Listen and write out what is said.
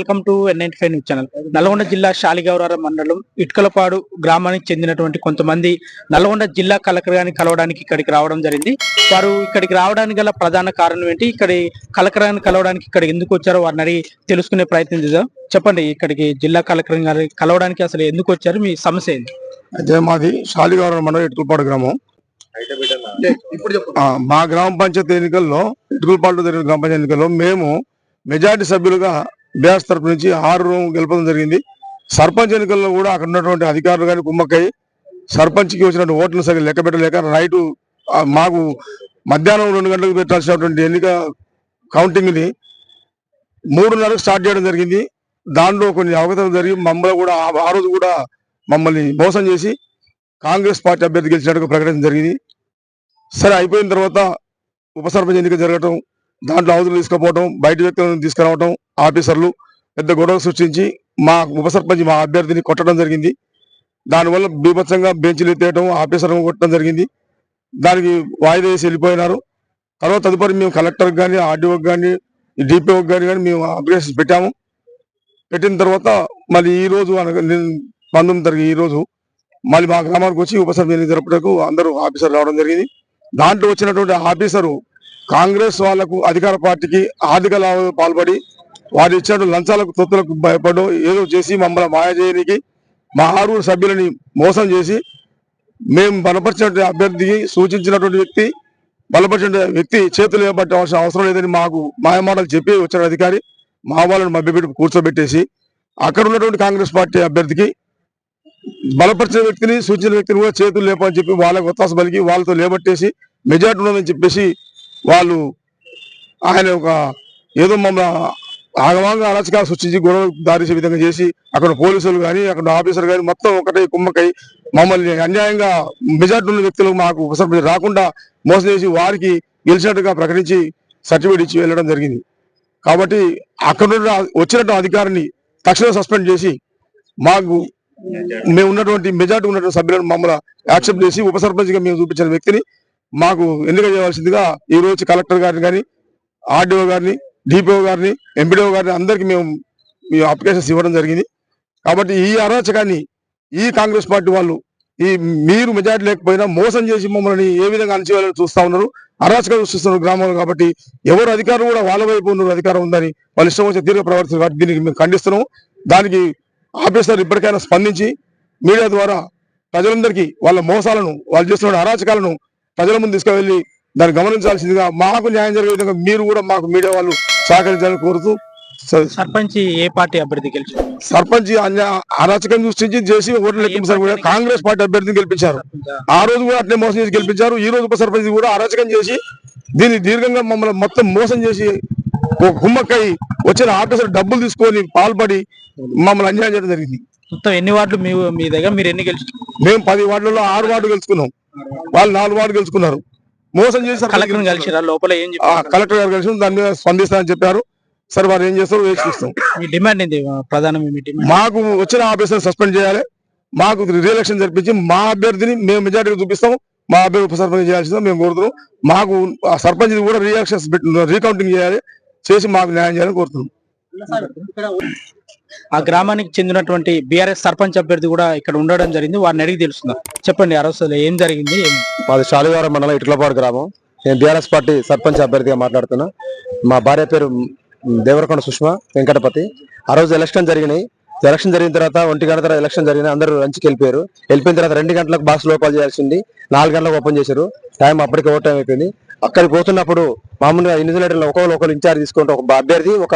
Welcome to ఎన్ఐన్ five news channel. Nalgonda జిల్లా శాలిగౌరారం మండలం ఇటుకలపాడు గ్రామానికి చెందినటువంటి కొంతమంది నల్గొండ జిల్లా కలెక్టర్ గారిని కలవడానికి ఇక్కడికి రావడం జరిగింది. వారు ఇక్కడికి రావడానికి గల ప్రధాన కారణం ఏంటి? ఇక్కడి కలెక్టర్ గారిని కలవడానికి ఇక్కడ ఎందుకు వచ్చారో వారిని అడిగి తెలుసుకునే ప్రయత్నం చేద్దాం. చెప్పండి ఇక్కడికి జిల్లా కలెక్టర్ గారిని కలవడానికి అసలు ఎందుకు వచ్చారు? మీ సమస్య ఏంటి? అయితే మాది శాలిగౌరవ మండలం ఇటుకలపాడు గ్రామం. మా గ్రామ పంచాయతీ ఎన్నికల్లో ఇటుకలపాడు జరిగిన గ్రామ పంచాయతీ ఎన్నికల్లో మేము మెజారిటీ సభ్యులుగా బ్యాస్ తరపు నుంచి ఆరు గెలపడం జరిగింది. సర్పంచ్ ఎన్నికల్లో కూడా అక్కడ ఉన్నటువంటి అధికారులు కానీ కుమ్మక్కై సర్పంచ్కి వచ్చినటువంటి ఓట్లను సరిగ్గా లెక్క పెట్టలేక రైటు మాకు మధ్యాహ్నం రెండు గంటలకు పెట్టాల్సినటువంటి ఎన్నిక కౌంటింగ్ని మూడున్నరకు స్టార్ట్ చేయడం జరిగింది. దానిలో కొన్ని అవగతలు జరిగి మమ్మల్ని కూడా ఆ- ఆ రోజు కూడా మమ్మల్ని మోసం చేసి కాంగ్రెస్ పార్టీ అభ్యర్థి గెలిచినట్టుగా ప్రకటించడం జరిగింది. సరే అయిపోయిన తర్వాత ఉప సర్పంచ్ ఎన్నిక జరగటం దాంట్లో అవధులు తీసుకుపోవటం బయట వ్యక్తులను తీసుకురావటం ఆఫీసర్లు పెద్ద గొడవ సృష్టించి మా ఉప సర్పంచ్ మా అభ్యర్థిని కొట్టడం జరిగింది. దానివల్ల బీభత్సంగా బెంచ్లు ఎత్తేయడం ఆఫీసర్లను కొట్టడం జరిగింది. దానికి వాయిదా వేసి వెళ్ళిపోయినారు. తర్వాత తదుపరి మేము కలెక్టర్కి కానీ ఆర్డీఓకి కానీ డిపిఓకి కానీ కానీ మేము అప్లికేషన్ పెట్టాము. పెట్టిన తర్వాత మళ్ళీ ఈ రోజు అనగా పంతొమ్మిది తారీఖు ఈ రోజు మళ్ళీ మా గ్రామానికి వచ్చి ఉపసర్పంచ్ జరపటకు అందరూ ఆఫీసర్ రావడం జరిగింది. దాంట్లో వచ్చినటువంటి ఆఫీసరు కాంగ్రెస్ వాళ్ళకు అధికార పార్టీకి ఆర్థిక లాభాలు పాల్పడి వారు ఇచ్చాడు లంచాలకు తొత్తులకు భయపడ్డు ఏదో చేసి మమ్మల్ని మాయ చేయడానికి మా ఆరుగురు సభ్యులని మోసం చేసి మేము బలపరిచినటువంటి అభ్యర్థికి సూచించినటువంటి వ్యక్తి బలపరిచిన వ్యక్తి చేతులు చేపట్టవలసిన అవసరం లేదని మాకు మాయమాటలు చెప్పి వచ్చిన అధికారి. మా వాళ్ళని మభ్యపెట్టి కూర్చోబెట్టేసి అక్కడ ఉన్నటువంటి కాంగ్రెస్ పార్టీ అభ్యర్థికి బలపరిచిన వ్యక్తిని సూచించిన వ్యక్తిని కూడా చేతులు లేపని చెప్పి వాళ్ళకి ఒత్తాస పలికి వాళ్ళతో లేబట్టేసి మెజార్టీ ఉన్నదని చెప్పేసి వాళ్ళు ఆయన ఒక ఏదో మమ్మల్ని ఆగమాంగా అలచకాలు సృష్టించి గొడవ దారిసే విధంగా చేసి అక్కడ పోలీసులు కానీ అక్కడ ఆఫీసర్ కానీ మొత్తం ఒకటే కుమ్మకై మమ్మల్ని అన్యాయంగా మెజార్టీ ఉన్న వ్యక్తులు మాకు ఉపసర్పంచ్ రాకుండా మోసం చేసి వారికి గెలిచినట్టుగా ప్రకటించి సర్టిఫికేట్ ఇచ్చి వెళ్ళడం జరిగింది. కాబట్టి అక్కడ ఉన్న వచ్చినట్టు అధికారిని తక్షణం సస్పెండ్ చేసి మాకు మేము ఉన్నటువంటి మెజార్టీ ఉన్నటువంటి సభ్యులను మమ్మల్ని యాక్సెప్ట్ చేసి ఉప మేము చూపించిన వ్యక్తిని మాకు ఎన్నిక చేయవలసిందిగా ఈ రోజు కలెక్టర్ గారిని కానీ ఆర్డీఓ గారిని డిపిఓ గారిని ఎంపీడీఓ గారిని అందరికి మేము మీ అప్లికేషన్స్ ఇవ్వడం జరిగింది. కాబట్టి ఈ అరాచకాన్ని ఈ కాంగ్రెస్ పార్టీ వాళ్ళు ఈ మీరు మెజార్టీ లేకపోయినా మోసం చేసి మమ్మల్ని ఏ విధంగా అణచివేయాలని చూస్తూ ఉన్నారు. అరాచకాలు చూస్తున్నారు గ్రామంలో కాబట్టి ఎవరు అధికారం కూడా వాళ్ళ వైపు ఉన్నారు అధికారం ఉందని వాళ్ళు ఇష్టం వచ్చే తీర్పు ప్రవర్తిస్తారు కాబట్టి దీనికి మేము ఖండిస్తున్నాము దానికి ఆఫీసర్ ఇప్పటికైనా స్పందించి మీడియా ద్వారా ప్రజలందరికీ వాళ్ళ మోసాలను వాళ్ళు చేస్తున్న అరాచకాలను ప్రజల ముందు తీసుకువెళ్ళి దాన్ని గమనించాల్సిందిగా మాకు న్యాయం జరిగే విధంగా మీరు కూడా మాకు మీడియా వాళ్ళు సహకరించాలని కోరుతూ సర్పంచ్ ఏ పార్టీ అభ్యర్థి గెలిచారు? సర్పంచ్ అరాచకం సృష్టించి చేసి ఓట్లు లెక్కించారు కూడా కాంగ్రెస్ పార్టీ అభ్యర్థిని గెలిపించారు. ఆ రోజు కూడా అట్లే మోసం చేసి గెలిపించారు. ఈ రోజు ఉప సర్పంచ్ కూడా అరాచకం చేసి దీన్ని దీర్ఘంగా మమ్మల్ని మొత్తం మోసం చేసి ఒక కుమ్మక్కై వచ్చిన ఆఫీసర్ డబ్బులు తీసుకొని పాల్పడి మమ్మల్ని అన్యాయం చేయడం జరిగింది. మొత్తం ఎన్ని వార్డులు మీ మీ దగ్గర? మీరు ఎన్ని గెలిచారు మేము పది వార్డులలో ఆరు వార్డు గెలుచుకున్నాం. వాళ్ళు నాలుగు వార్డు గెలుచుకున్నారు. మోసం చేసి సర్పంచ్ కలెక్టర్ కలిసిరా లోపల ఏం కలెక్టర్ గారు కలిసి దాని మీద స్పందిస్తారని చెప్పారు. సరే వారు ఏం చేస్తారో వేచి చూస్తాం మీ డిమాండ్ ఏంది? ప్రధానం డిమాండ్. మాకు వచ్చిన ఆఫీసర్ సస్పెండ్ చేయాలి. మాకు రీఎలక్షన్ జరిపించి మా అభ్యర్థిని మేము మెజార్టీగా చూపిస్తాం మా అభ్యర్థి ఉప సర్పంచ్ చేయాల్సిందో మేము కోరుతున్నాం. మాకు ఆ సర్పంచ్ కూడా రీఎలక్షన్స్ రీకౌంటింగ్ చేయాలి. చేసి మాకు న్యాయం చేయాలని కోరుతున్నాం. ఆ గ్రామానికి చెందినటువంటి బీఆర్ఎస్ సర్పంచ్ అభ్యర్థి కూడా ఇక్కడ ఉండడం జరిగింది. వారిని అడిగి తెలుసుకుందాం. చెప్పండి ఆ రోజు ఏం జరిగింది మాది శాలివారం మండలం ఇట్లపాడు గ్రామం. నేను బీఆర్ఎస్ పార్టీ సర్పంచ్ అభ్యర్థిగా మాట్లాడుతున్నా. మా భార్య పేరు దేవరకొండ సుష్మా వెంకటపతి. ఆ రోజు ఎలక్షన్ జరిగినాయి. ఎలక్షన్ జరిగిన తర్వాత ఒంటి గంట తర్వాత ఎలక్షన్ జరిగిన అందరూ లంచ్కి వెళ్ళిపోయారు. వెళ్ళిపోయిన తర్వాత రెండు గంటలకు బాక్స్ లోపల చేయాల్సింది. నాలుగు గంటలకు ఓపెన్ చేశారు. టైం అప్పటికి ఓవర్ టైం అయిపోయింది. అక్కడికి పోతున్నప్పుడు మామూలుగా ఇన్సులేటర్లు ఒకరు ఒకరు ఇన్ఛార్జ్ తీసుకుంటే ఒక అభ్యర్థి ఒక